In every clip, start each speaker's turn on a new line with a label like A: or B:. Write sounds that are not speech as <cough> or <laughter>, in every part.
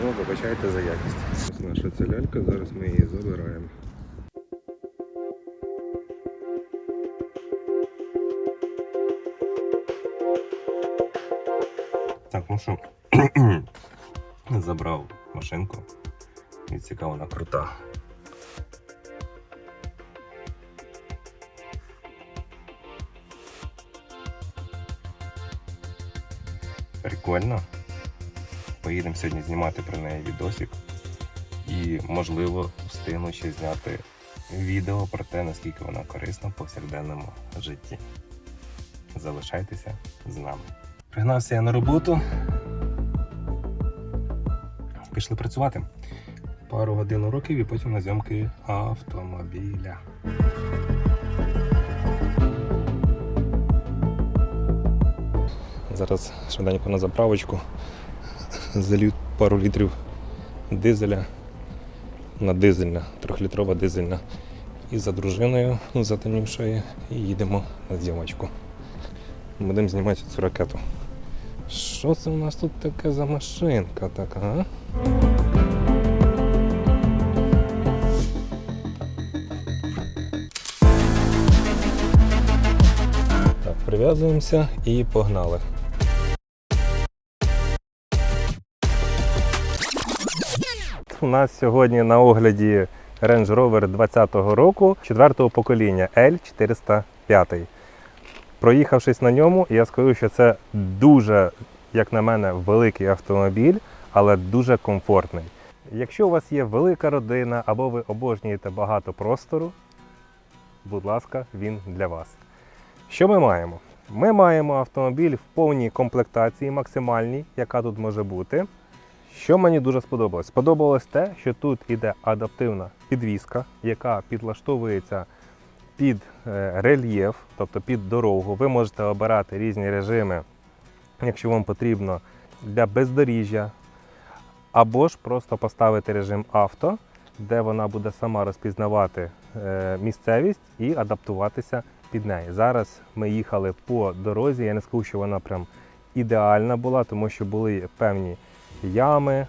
A: тому вибачайте за якість. Ось наша ця лялька, зараз ми її забираємо. Так, ну що, <clears throat> забрав машинку. І цікаво, вона крута. Прикольно. Поїдемо сьогодні знімати про неї відосик. І, можливо, встигну ще зняти відео про те, наскільки вона корисна в повсякденному житті. Залишайтеся з нами. Пригнався я на роботу. Пішли працювати. Пару годин уроків і потім на зйомки автомобіля. Зараз швиденько на заправочку. Залью пару літрів дизеля на дизельна, трьохлітрова дизельна. І за дружиною затемнівшою і їдемо на зйомочку. Будемо знімати цю ракету. Що це у нас тут таке за машинка така? Так, прив'язуємося і погнали. У нас сьогодні на огляді Range Rover 20-го року 4-го покоління L405. Проїхавшись на ньому, я скажу, що це дуже, як на мене, великий автомобіль, але дуже комфортний. Якщо у вас є велика родина або ви обожнюєте багато простору, будь ласка, він для вас. Що ми маємо? Ми маємо автомобіль в повній комплектації, максимальній, яка тут може бути. Що мені дуже сподобалось? Сподобалось те, що тут іде адаптивна підвізка, яка підлаштовується під е, рельєф, тобто під дорогу. Ви можете обирати різні режими, якщо вам потрібно для бездоріжжя, або ж просто поставити режим авто, де вона буде сама розпізнавати е, місцевість і адаптуватися під неї. Зараз ми їхали по дорозі. Я не скажу, що вона прям ідеальна була, тому що були певні ями,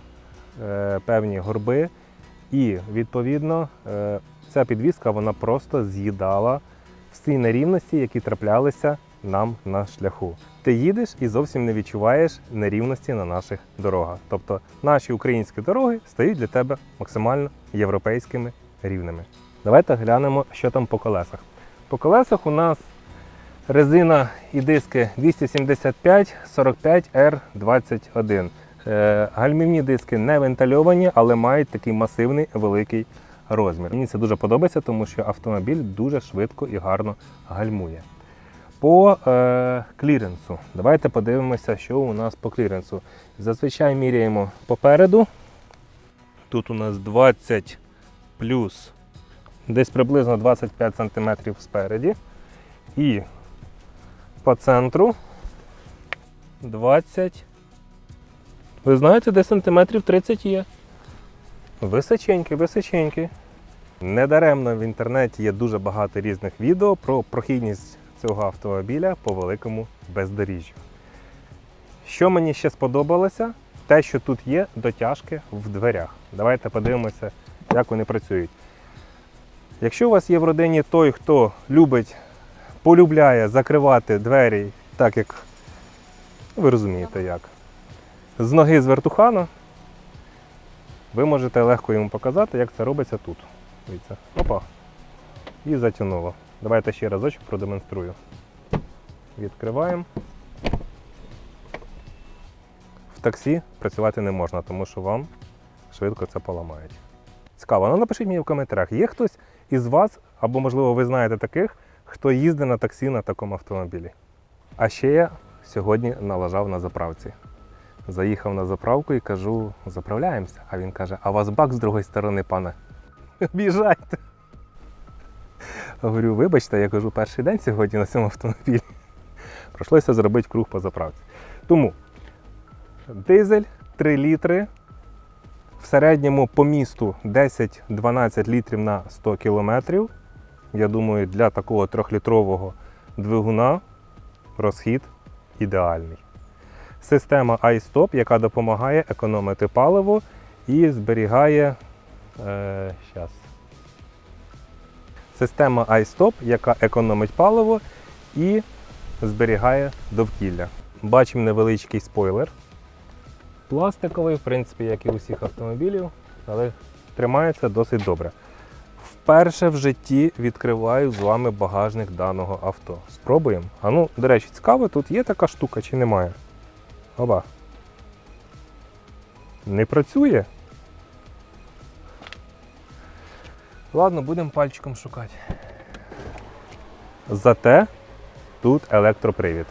A: е, певні горби. І відповідно е, ця підвіска вона просто з'їдала всі нерівності, які траплялися нам на шляху. Ти їдеш і зовсім не відчуваєш нерівності на наших дорогах. Тобто наші українські дороги стають для тебе максимально європейськими рівними. Давайте глянемо, що там по колесах. По колесах у нас резина і диски 275 45 R21. Е, Гальмівні диски не вентильовані, але мають такий масивний великий розмір. Мені це дуже подобається, тому що автомобіль дуже швидко і гарно гальмує. По е, кліренсу. Давайте подивимося, що у нас по кліренсу. Зазвичай міряємо попереду. Тут у нас 20 плюс десь приблизно 25 см спереді. І по центру 20. Ви знаєте, де сантиметрів 30 є. Височенький, височенький. Недаремно в інтернеті є дуже багато різних відео про прохідність цього автомобіля по великому бездоріжжю. Що мені ще сподобалося, те, що тут є дотяжки в дверях. Давайте подивимося, як вони працюють. Якщо у вас є в родині той, хто любить, полюбляє закривати двері, так як ви розумієте як, з ноги з вертухана, ви можете легко йому показати, як це робиться тут. Дивіться, опа. І затягнуло. Давайте ще разочок продемонструю. Відкриваємо. В таксі працювати не можна, тому що вам швидко це поламають. Цікаво, ну напишіть мені в коментарях, є хтось із вас, або, можливо, ви знаєте таких, хто їздить на таксі на такому автомобілі. А ще я сьогодні налажав на заправці. Заїхав на заправку і кажу, заправляємося. А він каже, а у вас бак з другої сторони, пане. <laughs> Об'їжджайте. Говорю, вибачте, я кажу, перший день сьогодні на цьому автомобілі. Пройшлося зробити круг по заправці. Тому дизель 3 літри В середньому по місту 10-12 літрів на 100 кілометрів. Я думаю, для такого трьохлітрового двигуна розхід ідеальний. Система iStop, яка допомагає економити паливо і зберігає. Е, щас. Система iStop, яка економить паливо і зберігає довкілля. Бачимо невеличкий спойлер. Пластиковий, в принципі, як і у всіх автомобілів, але тримається досить добре. Вперше в житті відкриваю з вами багажник даного авто. Спробуємо. А ну, до речі, цікаво, тут є така штука чи немає? Оба. Не працює. Ладно, будемо пальчиком шукати. Зате тут електропривід.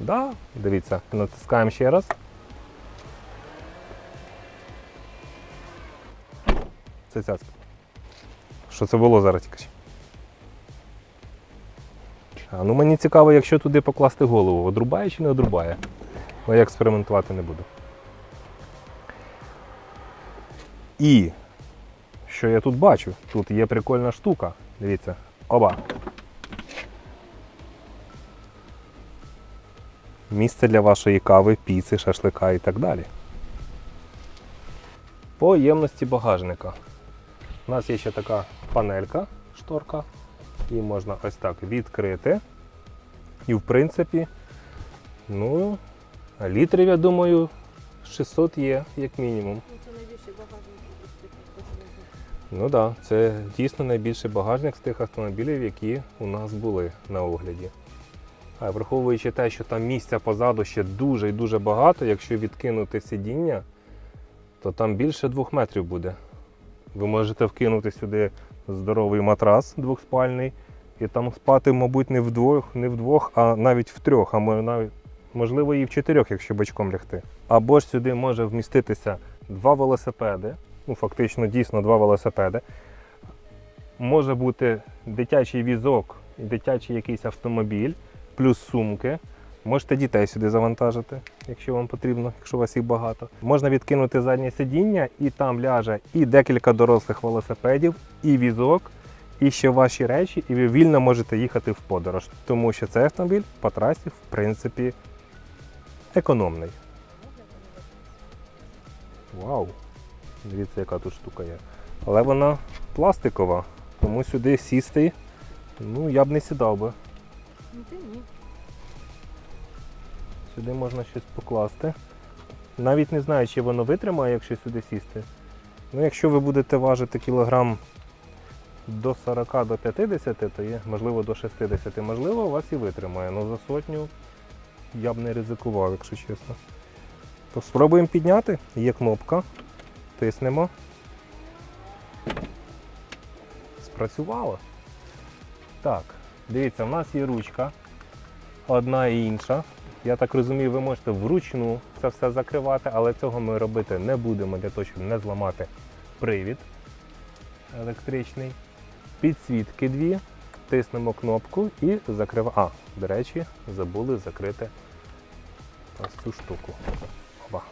A: Да, дивіться, натискаємо ще раз. Це цяцька. Що це було зараз тільки? А ну мені цікаво, якщо туди покласти голову, одрубає чи не одрубає. Але я експериментувати не буду. І що я тут бачу? Тут є прикольна штука. Дивіться. Оба. Місце для вашої кави, піци, шашлика і так далі. По ємності багажника. У нас є ще така панелька, шторка. Її можна ось так відкрити. І в принципі, ну, літрів, я думаю, 600 є, як мінімум.
B: Ну, Це найбільший багажник.
A: Ну так, да, це дійсно найбільший багажник з тих автомобілів, які у нас були на огляді. А враховуючи те, що там місця позаду ще дуже і дуже багато, якщо відкинути сидіння, то там більше двох метрів буде. Ви можете вкинути сюди здоровий матрас двохспальний і там спати, мабуть, не вдвох, не вдвох, а навіть в трьох, а можливо, і в чотирьох, якщо бочком лягти. Або ж сюди може вміститися два велосипеди, ну фактично дійсно два велосипеди. Може бути дитячий візок, дитячий якийсь автомобіль, плюс сумки. Можете дітей сюди завантажити, якщо вам потрібно, якщо у вас їх багато. Можна відкинути заднє сидіння, і там ляже і декілька дорослих велосипедів, і візок, і ще ваші речі, і ви вільно можете їхати в подорож. Тому що цей автомобіль по трасі, в принципі, економний. Вау! Дивіться, яка тут штука є. Але вона пластикова, тому сюди сісти, ну я б не сідав би.
B: Ну ти ні.
A: Сюди можна щось покласти. Навіть не знаю, чи воно витримає, якщо сюди сісти. Ну, якщо ви будете важити кілограм до 40 до 50, то є, можливо, до 60, можливо, вас і витримає. Ну за сотню я б не ризикував, якщо чесно. То спробуємо підняти. Є кнопка. Тиснемо. Спрацювало. Так, дивіться, в нас є ручка. Одна і інша. Я так розумію, ви можете вручну це все закривати, але цього ми робити не будемо для того, щоб не зламати привід електричний. Підсвітки дві, тиснемо кнопку і закриваємо. А, до речі, забули закрити ось цю штуку. Опа.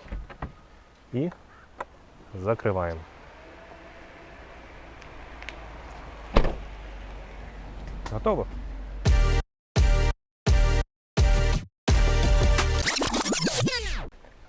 A: І закриваємо. Готово?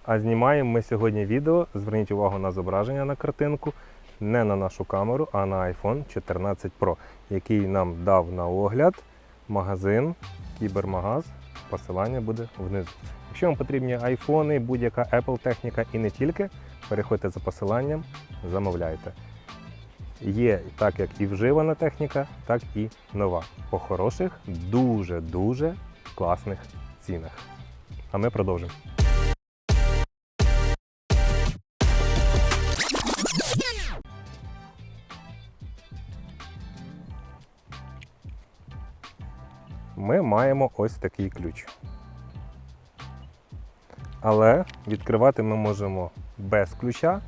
A: А знімаємо ми сьогодні відео. Зверніть увагу на зображення на картинку, не на нашу камеру, а на iPhone 14 Pro, який нам дав на огляд магазин Кібермагаз. Посилання буде внизу. Якщо вам потрібні айфони, будь-яка Apple техніка і не тільки, переходьте за посиланням, замовляйте. Є так як і вживана техніка, так і нова. По хороших, дуже-дуже класних цінах. А ми продовжимо. Маємо ось такий ключ. Але відкривати ми можемо без ключа.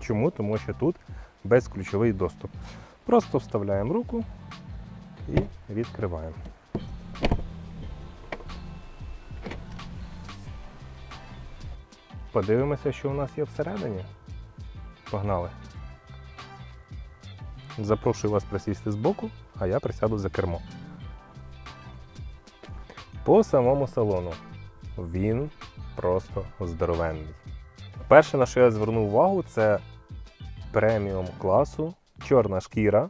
A: Чому? Тому що тут безключовий доступ. Просто вставляємо руку і відкриваємо. подивимося, що у нас є всередині. Погнали. Запрошую вас присісти збоку, а я присяду за кермо. По самому салону він просто здоровенний. Перше, на що я звернув увагу, це преміум класу, чорна шкіра.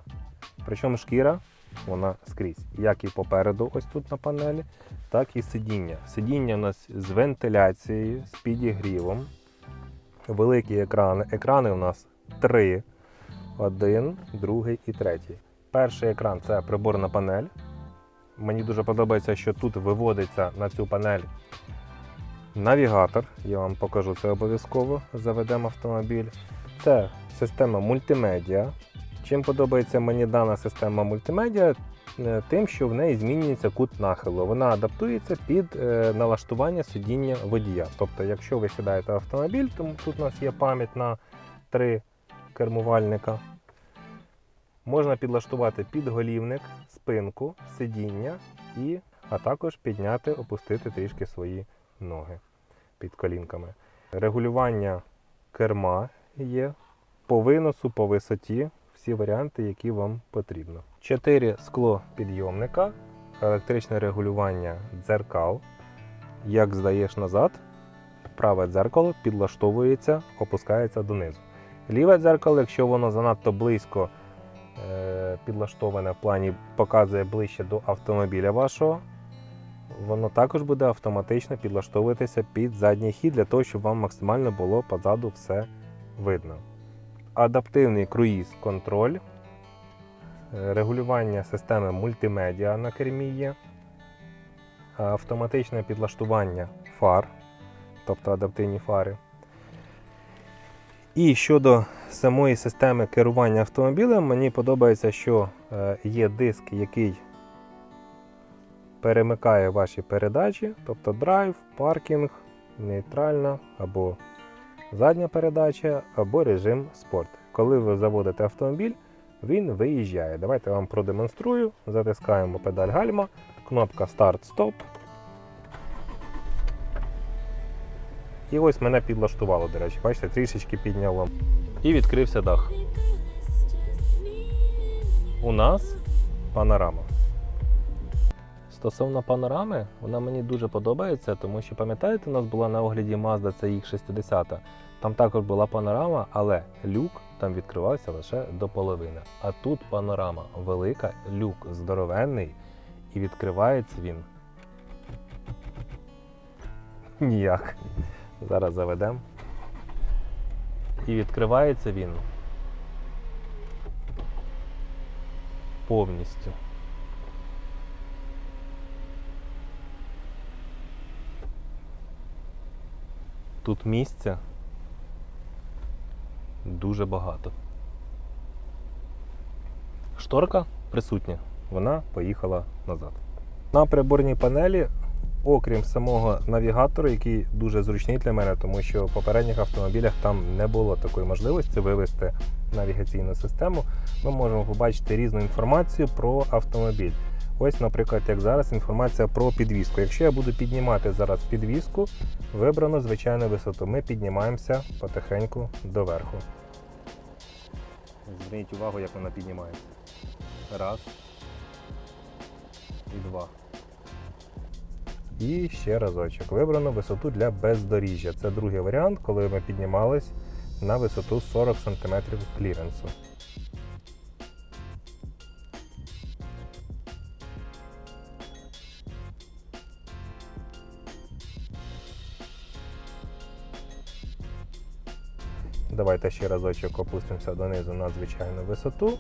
A: Причому шкіра вона скрізь, як і попереду, ось тут на панелі, так і сидіння. Сидіння у нас з вентиляцією, з підігрівом. Великі екрани. Екрани у нас три. Один, другий і третій. Перший екран це приборна панель. Мені дуже подобається, що тут виводиться на цю панель навігатор. Я вам покажу це обов'язково. Заведемо автомобіль. Це система мультимедіа. Чим подобається мені дана система мультимедіа? Е, Тим, що в неї змінюється кут нахилу. Вона адаптується під е, налаштування сидіння водія. Тобто, якщо ви сідаєте в автомобіль, тому тут у нас є пам'ять на три кермувальника. Можна підлаштувати підголівник, спинку, сидіння і, а також підняти, опустити трішки свої ноги під колінками. Регулювання керма є по виносу, по висоті, всі варіанти, які вам потрібно. Чотири скло підйомника, електричне регулювання дзеркал. Як здаєш назад, праве дзеркало підлаштовується, опускається донизу. Ліве дзеркало, якщо воно занадто близько підлаштоване в плані показує ближче до автомобіля вашого, воно також буде автоматично підлаштовуватися під задній хід для того, щоб вам максимально було позаду все видно. Адаптивний круїз-контроль, е, регулювання системи мультимедіа на кермі є, автоматичне підлаштування фар, тобто адаптивні фари. І щодо самої системи керування автомобілем, мені подобається, що е, є диск, який перемикає ваші передачі, тобто драйв, паркінг, нейтральна або задня передача, або режим спорт. Коли ви заводите автомобіль, він виїжджає. Давайте я вам продемонструю. Затискаємо педаль гальма, кнопка старт-стоп. І ось мене підлаштувало, до речі, бачите, трішечки підняло. І відкрився дах. У нас панорама. Стосовно панорами, вона мені дуже подобається, тому що пам'ятаєте, у нас була на огляді Mazda CX-60. Там також була панорама, але люк там відкривався лише до половини. А тут панорама велика, люк здоровенний і відкривається він. Ніяк. Зараз заведемо. І відкривається він повністю. Тут місця дуже багато. Шторка присутня, вона поїхала назад. На приборній панелі, окрім самого навігатора, який дуже зручний для мене, тому що в попередніх автомобілях там не було такої можливості вивести навігаційну систему, ми можемо побачити різну інформацію про автомобіль. Ось, наприклад, як зараз інформація про підвіску. Якщо я буду піднімати зараз підвіску, вибрано звичайну висоту. Ми піднімаємося потихеньку доверху. Зверніть увагу, як вона піднімається. Раз. І два. І ще разочок. Вибрано висоту для бездоріжжя. Це другий варіант, коли ми піднімались на висоту 40 см кліренсу. Давайте ще разочок опустимося донизу на звичайну висоту.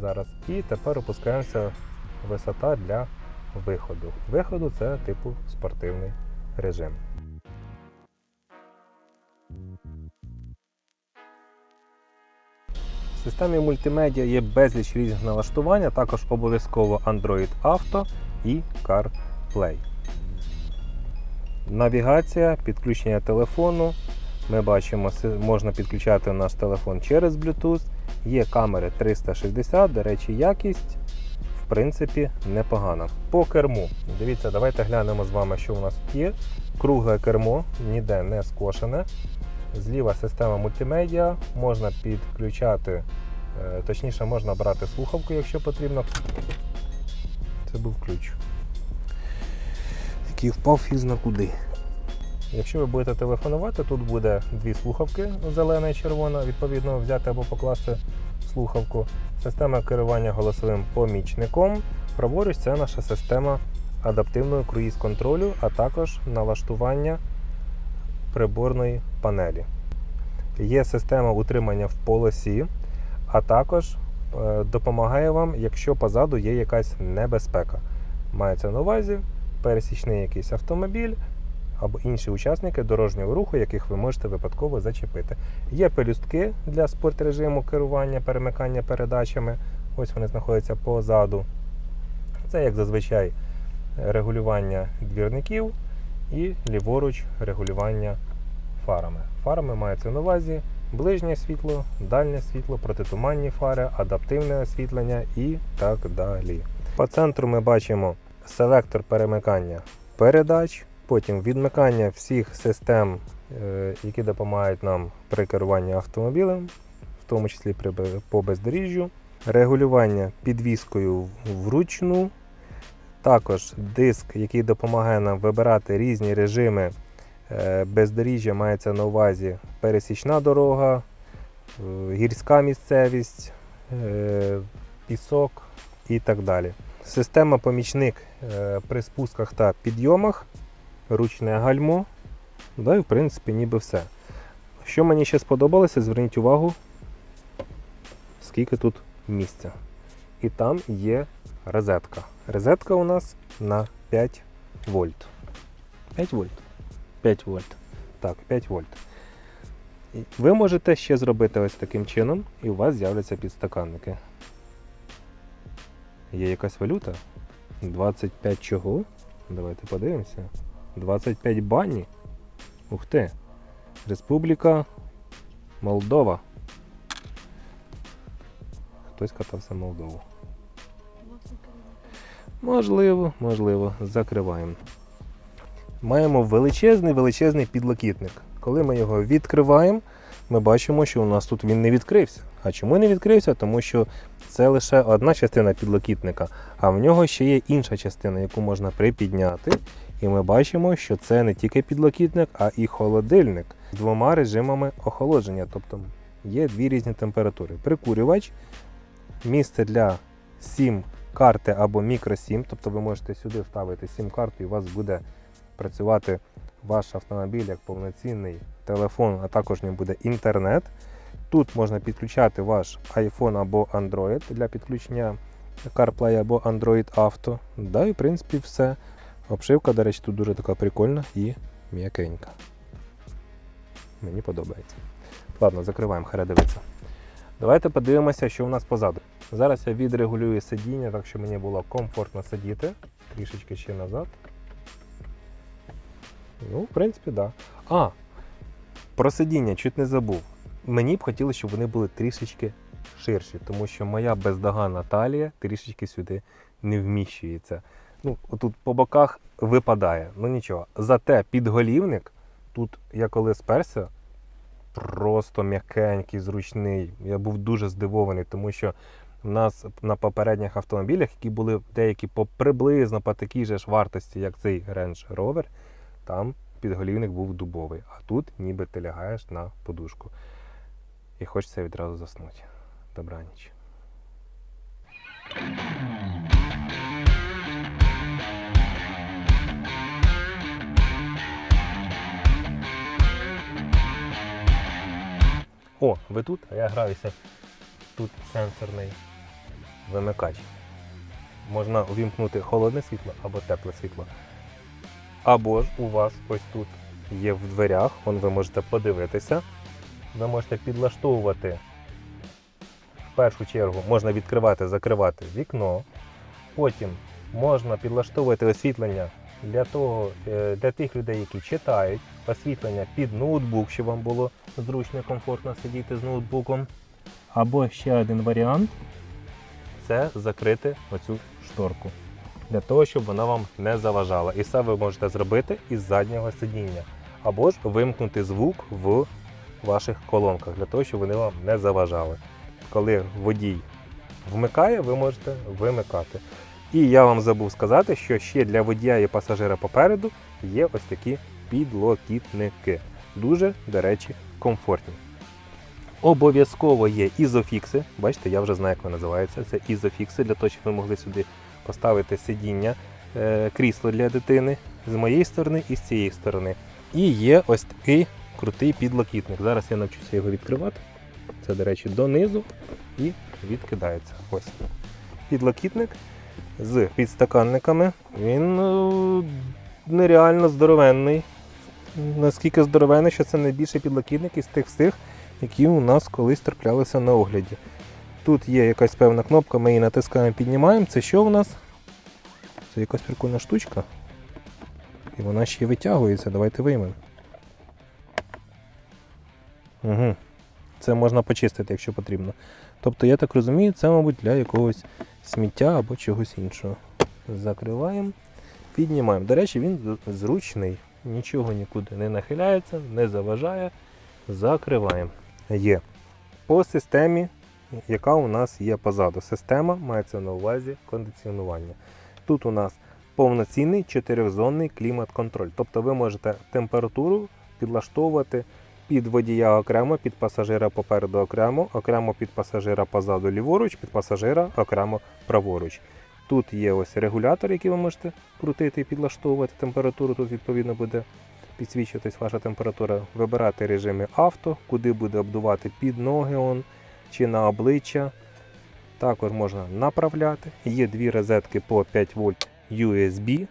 A: Зараз. І тепер опускаємося висота для виходу. Виходу це типу спортивний режим. В системі мультимедіа є безліч різних налаштувань, а також обов'язково Android Auto і CarPlay. Навігація, підключення телефону. Ми бачимо, можна підключати наш телефон через Bluetooth. Є камери 360, до речі, якість в принципі непогана. По керму. Дивіться, давайте глянемо з вами, що у нас тут є. Кругле кермо, ніде не скошене. Зліва система мультимедіа, можна підключати, е, точніше, можна брати слухавку, якщо потрібно. Це був ключ. Який впав фіз на куди. Якщо ви будете телефонувати, тут буде дві слухавки зелена і червона, відповідно взяти або покласти слухавку. Система керування голосовим помічником. Праворуч це наша система адаптивного круїз-контролю, а також налаштування приборної панелі. Є система утримання в полосі, а також е, допомагає вам, якщо позаду є якась небезпека. Мається на увазі пересічний якийсь автомобіль або інші учасники дорожнього руху, яких ви можете випадково зачепити. Є пелюстки для спортрежиму керування, перемикання передачами. Ось вони знаходяться позаду. Це, як зазвичай, регулювання двірників і ліворуч регулювання фарами. Фарами мається на увазі ближнє світло, дальнє світло, протитуманні фари, адаптивне освітлення і так далі. По центру ми бачимо селектор перемикання передач, потім відмикання всіх систем, е, які допомагають нам при керуванні автомобілем, в тому числі по бездоріжжю, регулювання підвіскою вручну, також диск, який допомагає нам вибирати різні режими Е, Бездоріжжя мається на увазі пересічна дорога, е, гірська місцевість, пісок і так далі. Система помічник при спусках та підйомах, ручне гальмо. Да, і в принципі ніби все. Що мені ще сподобалося, зверніть увагу, скільки тут місця. І там є розетка. Розетка у нас на 5 вольт. 5 вольт. 5 вольт. Так, 5 вольт. Ви можете ще зробити ось таким чином, і у вас з'являться підстаканники. Є якась валюта? 25 чого? Давайте подивимося. 25 бані. Ух ти. Республіка Молдова. Хтось катався в Молдову. Можливо, можливо, закриваємо. Маємо величезний величезний підлокітник. Коли ми його відкриваємо, ми бачимо, що у нас тут він не відкрився. А чому не відкрився? Тому що це лише одна частина підлокітника, а в нього ще є інша частина, яку можна припідняти. І ми бачимо, що це не тільки підлокітник, а і холодильник з двома режимами охолодження. Тобто є дві різні температури. Прикурювач, місце для сім карти або мікросім, тобто ви можете сюди вставити сім-карту і у вас буде працювати ваш автомобіль як повноцінний телефон, а також ньому буде інтернет. Тут можна підключати ваш iPhone або Android для підключення CarPlay або Android Auto. Да, і в принципі все. Обшивка, до речі, тут дуже така прикольна і м'якенька. Мені подобається. Ладно, закриваємо, хай дивиться. Давайте подивимося, що у нас позаду. Зараз я відрегулюю сидіння, так щоб мені було комфортно сидіти. Трішечки ще назад. Ну, в принципі, так. Да. А, про сидіння чуть не забув. Мені б хотілося, щоб вони були трішечки ширші, тому що моя бездоганна талія трішечки сюди не вміщується. Ну, отут по боках випадає. Ну нічого. Зате підголівник, тут я коли сперся, просто м'якенький, зручний. Я був дуже здивований, тому що в нас на попередніх автомобілях, які були деякі по приблизно по такій же ж вартості, як цей Range Rover, там підголівник був дубовий, а тут ніби ти лягаєш на подушку. І хочеться відразу заснути. Добраніч. О, ви тут? А я граюся. Тут сенсорний вимикач. Можна увімкнути холодне світло або тепле світло. Або ж у вас ось тут є в дверях, вон ви можете подивитися. Ви можете підлаштовувати в першу чергу, можна відкривати, закривати вікно. Потім можна підлаштовувати освітлення для, того, е, для тих людей, які читають, освітлення під ноутбук, щоб вам було зручно і комфортно сидіти з ноутбуком. Або ще один варіант це закрити оцю шторку. Для того, щоб вона вам не заважала. І це ви можете зробити із заднього сидіння. Або ж вимкнути звук в ваших колонках, для того, щоб вони вам не заважали. Коли водій вмикає, ви можете вимикати. І я вам забув сказати, що ще для водія і пасажира попереду є ось такі підлокітники. Дуже, до речі, комфортні. Обов'язково є ізофікси. Бачите, я вже знаю, як вони називаються. Це ізофікси, для того, щоб ви могли сюди поставити сидіння, е, крісло для дитини з моєї сторони і з цієї сторони. І є ось такий крутий підлокітник. Зараз я навчуся його відкривати. Це, до речі, донизу і відкидається. Ось. Підлокітник з підстаканниками. Він е, нереально здоровенний. Наскільки здоровенний, що це найбільший підлокітник із тих всіх, які у нас колись траплялися на огляді. Тут є якась певна кнопка, ми її натискаємо, піднімаємо. Це що у нас? Це якась прикольна штучка. І вона ще й витягується. Давайте виймемо. Угу. Це можна почистити, якщо потрібно. Тобто, я так розумію, це, мабуть, для якогось сміття або чогось іншого. Закриваємо, піднімаємо. До речі, він зручний, нічого нікуди не нахиляється, не заважає. Закриваємо. Є. По системі, яка у нас є позаду. Система мається на увазі кондиціонування. Тут у нас повноцінний чотиризонний клімат-контроль. Тобто ви можете температуру підлаштовувати під водія окремо, під пасажира попереду окремо, окремо під пасажира позаду ліворуч, під пасажира окремо праворуч. Тут є ось регулятор, який ви можете крутити і підлаштовувати температуру. Тут відповідно буде підсвічуватись ваша температура. Вибирати режими авто, куди буде обдувати під ноги он, чи на обличчя. Також можна направляти. Є дві розетки по 5 вольт USB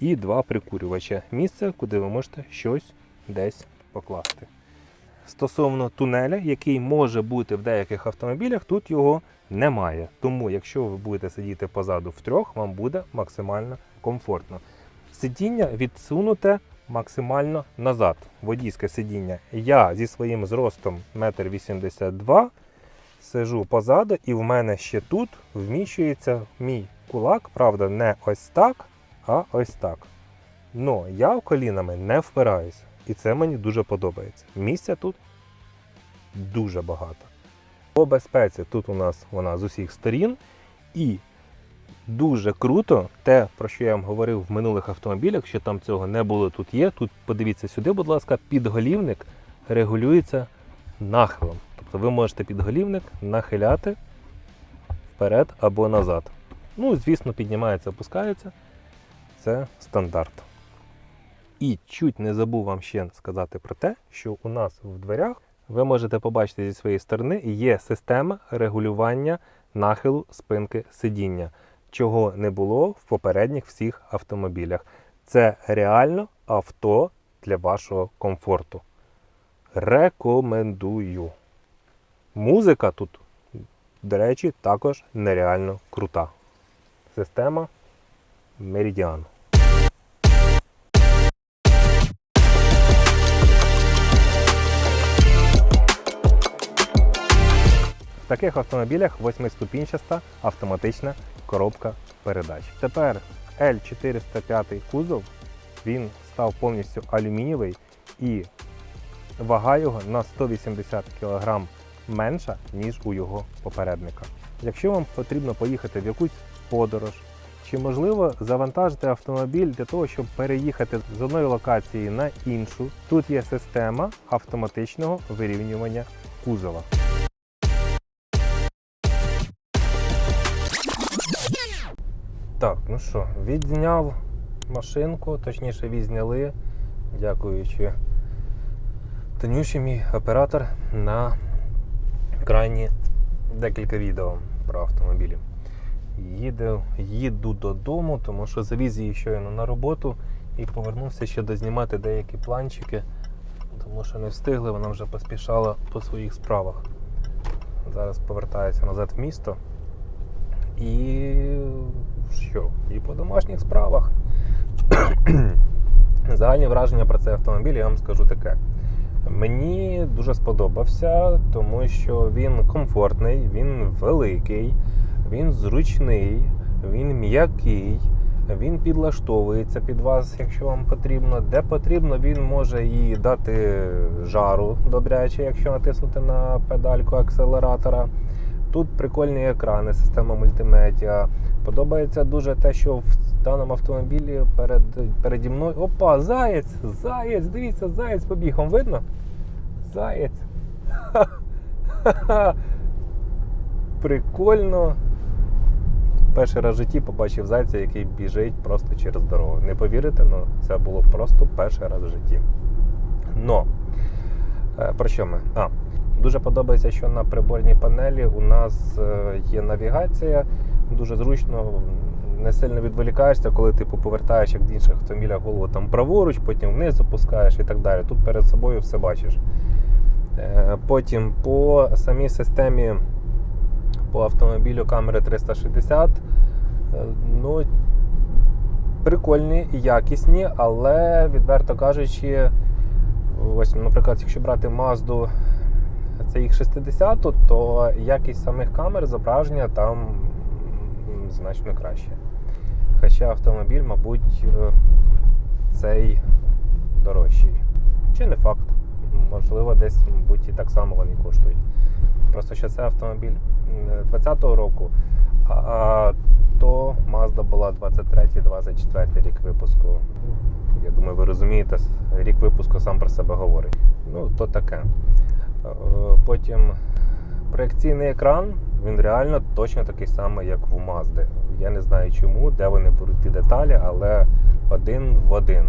A: і два прикурювача. Місце, куди ви можете щось десь покласти. Стосовно тунеля, який може бути в деяких автомобілях, тут його немає. Тому, якщо ви будете сидіти позаду втрьох, вам буде максимально комфортно. Сидіння відсунуте максимально назад. Водійське сидіння. Я зі своїм зростом 1,82 м сижу позаду, і в мене ще тут вміщується мій кулак. Правда, не ось так, а ось так. Но я колінами не впираюся. І це мені дуже подобається. Місця тут дуже багато. По безпеці тут у нас вона з усіх сторін. І дуже круто те, про що я вам говорив в минулих автомобілях, що там цього не було, тут є. Тут подивіться сюди, будь ласка, підголівник регулюється нахилом. Тобто ви можете підголівник нахиляти вперед або назад. Ну, звісно, піднімається, опускається. Це стандарт. І чуть не забув вам ще сказати про те, що у нас в дверях ви можете побачити зі своєї сторони є система регулювання нахилу спинки сидіння, чого не було в попередніх всіх автомобілях. Це реально авто для вашого комфорту. Рекомендую. Музика тут, до речі, також нереально крута. Система Meridian. Таких автомобілях восьмиступінчаста автоматична коробка передач. Тепер L405 кузов він став повністю алюмінієвий і вага його на 180 кг менша, ніж у його попередника. Якщо вам потрібно поїхати в якусь подорож, чи можливо завантажити автомобіль для того, щоб переїхати з одної локації на іншу, тут є система автоматичного вирівнювання кузова. Так, ну що, відзняв машинку, точніше відзняли, дякуючи Танюші, мій оператор, на крайні декілька відео про автомобілі. Їду, їду додому, тому що завіз її щойно на роботу і повернувся ще дознімати деякі планчики, тому що не встигли, вона вже поспішала по своїх справах. Зараз повертаюся назад в місто. І що? І по домашніх справах. <clears throat> Загальні враження про цей автомобіль я вам скажу таке. Мені дуже сподобався, тому що він комфортний, він великий, Він зручний, він м'який, він підлаштовується під вас, якщо вам потрібно. Де потрібно, він може і дати жару добряче, якщо натиснути на педальку акселератора. Тут прикольні екрани, система мультимедіа. Подобається дуже те, що в даному автомобілі перед, переді мною. Опа, заєць! Заєць! Дивіться, заєць побіг. Вам видно? Заєць. Прикольно. Перший раз в житті побачив зайця, який біжить просто через дорогу. Не повірите, але це було просто перший раз в житті. Но, е, про що ми? А, дуже подобається, що на приборній панелі у нас е, є навігація. Дуже зручно, не сильно відволікаєшся, коли типу повертаєш як в інших автомобілях голову там праворуч, потім вниз опускаєш і так далі. Тут перед собою все бачиш. Е, Потім по самій системі по автомобілю камери 360. е, Ну, прикольні якісні, але, відверто кажучи, ось, наприклад, якщо брати Mazda CX60, то якість самих камер зображення там значно краще. Хоча автомобіль, мабуть, е, цей дорожчий. Чи не факт. Можливо, десь, мабуть, і так само вони коштують. Просто що це автомобіль 20-го року, а то Mazda була 23-24 рік випуску. Я думаю, ви розумієте, рік випуску сам про себе говорить. Ну, то таке. Е, Потім проекційний екран, він реально точно такий самий, як в Mazda. Я не знаю чому, де вони беруть ті деталі, але один в один.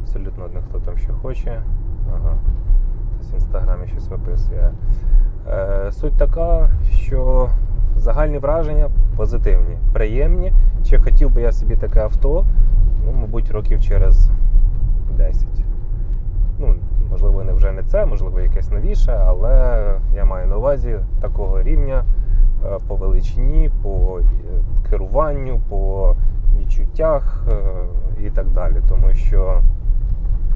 A: Абсолютно один, хто там що хоче. Ага. Хтось в інстаграмі щось виписує. Е, Суть така, що загальні враження позитивні, приємні. Чи хотів би я собі таке авто, ну, мабуть, років через 10. Ну, можливо, не вже не це, можливо, якесь новіше, але я маю на увазі такого рівня е, по величині, по е, керуванню, по відчуттях е, і так далі. Тому що,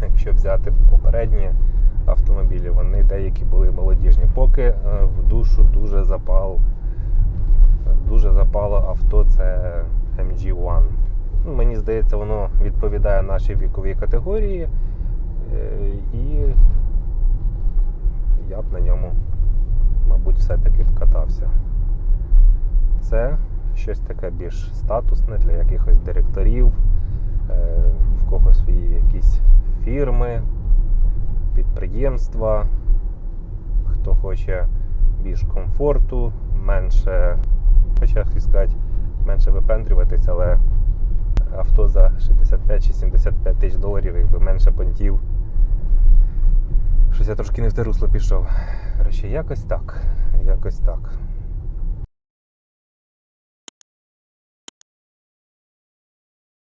A: якщо взяти попередні автомобілі, вони деякі були молодіжні. Поки в душу дуже запал, дуже запало авто це MG1. Ну, Мені здається, воно відповідає нашій віковій категорії. Е, І я б на ньому, мабуть, все-таки б катався. Це щось таке більш статусне для якихось директорів, е, в когось свої якісь фірми, підприємства, хто хоче більш комфорту, менше, хоча сказати, менше випендрюватись, але авто за 65 чи 75 тисяч доларів, якби менше понтів. Щось я трошки не в те русло пішов. Речі, якось так. Якось так.